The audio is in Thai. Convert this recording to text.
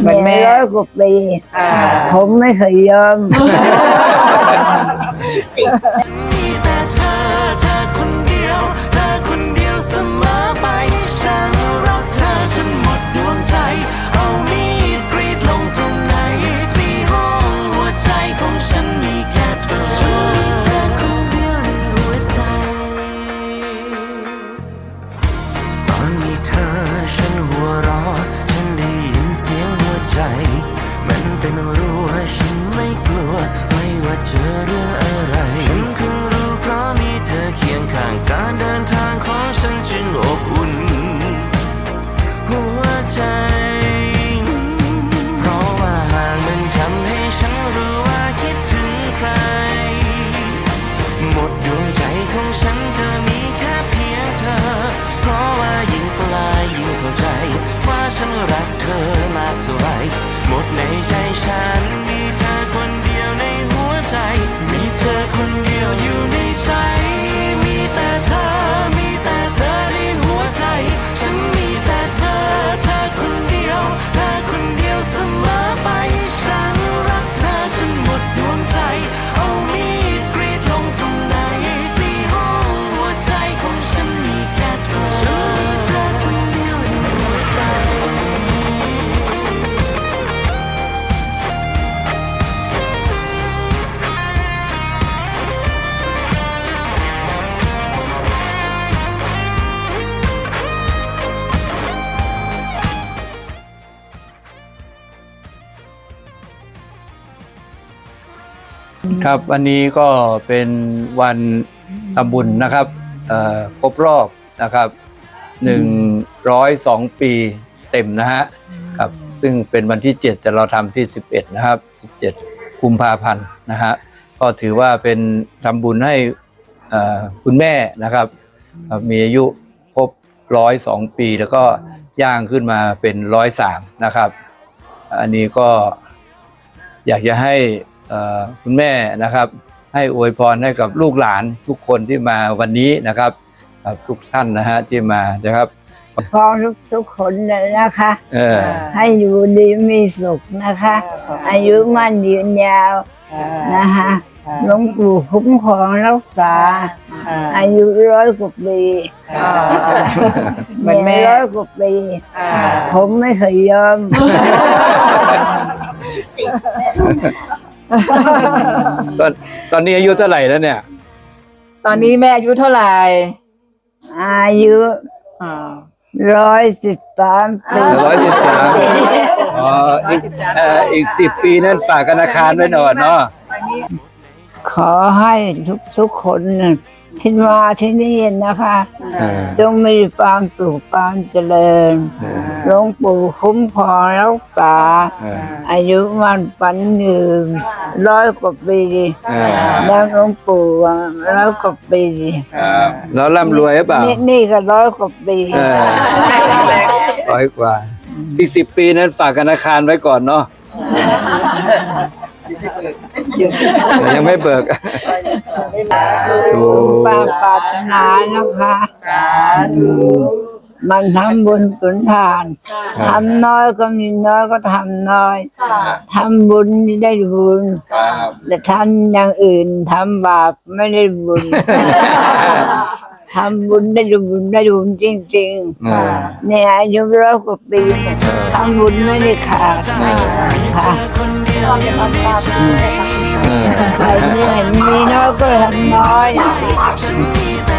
เหมือนแม่ร้อยกว่าปีอ่าผมไม่เคยยอมมี มัน ฉันรักเธอมากเท่าไรหมดในใจฉันมีเธอคนเดียวใน ครับวันนี้ก็เป็นวันทำบุญนะครับครบรอบนะครับ102ปีเต็มนะฮะครับซึ่งเป็นวันที่ 7 แต่เราทำที่ 11 นะครับ 17 กุมภาพันธ์นะฮะก็ถือว่าเป็นทำบุญให้คุณแม่นะครับ มีอายุครบ102ปี แล้วก็ย่างขึ้นมาเป็น103นะครับ อันนี้ก็อยากจะให้ คุณแม่นะครับ ให้อวยพรให้กับลูกหลานทุกคนที่มาวันนี้นะครับครับทุกท่านนะฮะที่มานะครับพอทุกทุกๆคนเลยนะคะเออให้อยู่ดีมีสุขนะคะ อายุมั่นยืนยาวนะคะหลวงปู่คุ้มครองรักษา อายุร้อยกว่าปีเหมือนแม่ร้อยกว่าปีอ่าผมไม่เคยยอม ตอนตอนนี้อายุเท่าไหร่แล้วเนี่ย ตอนนี้แม่อายุเท่าไหร่อายุอ่า ร้อยสิบสามปีร้อยสิบสามอ๋ออีกเอ่ออีกสิบปีนั้นฝากธนาคารไว้หน่อยเนาะ ขอให้ทุกทุกๆคนน่ะที่มาที่นี่นะคะเออจงมีความสุขความเจริญเออหลวงปู่คุ้มครองรักษาเอออายุมันปันยืนร้อยกว่าปีเออแล้วหลวงปู่ร้อยกว่าปีแล้วร่ำรวยหรือเปล่า นี่นี่ก็ร้อยกว่าปีเออร้อยกว่าอีกสิบปีนั้นฝากธนาคารไว้ก่อนเนาะ ยังไม่เบิกถูปากปรารถนานะคะมันทำบุญสุนทานทำน้อยก็มีน้อยก็ทำน้อยทำบุญได้บุญแต่ทำอย่างอื่นทำบาปไม่ได้บุญ ทำบุญได้บุญได้บุญจริงเออๆเนี่ยอายุร้อยกว่าปีทำบุญไม่ได้ขาดค่ะคนเดียวอยู่ในใจเออใครเนี่ยมีน้อยก็ทำน้อยฉันมี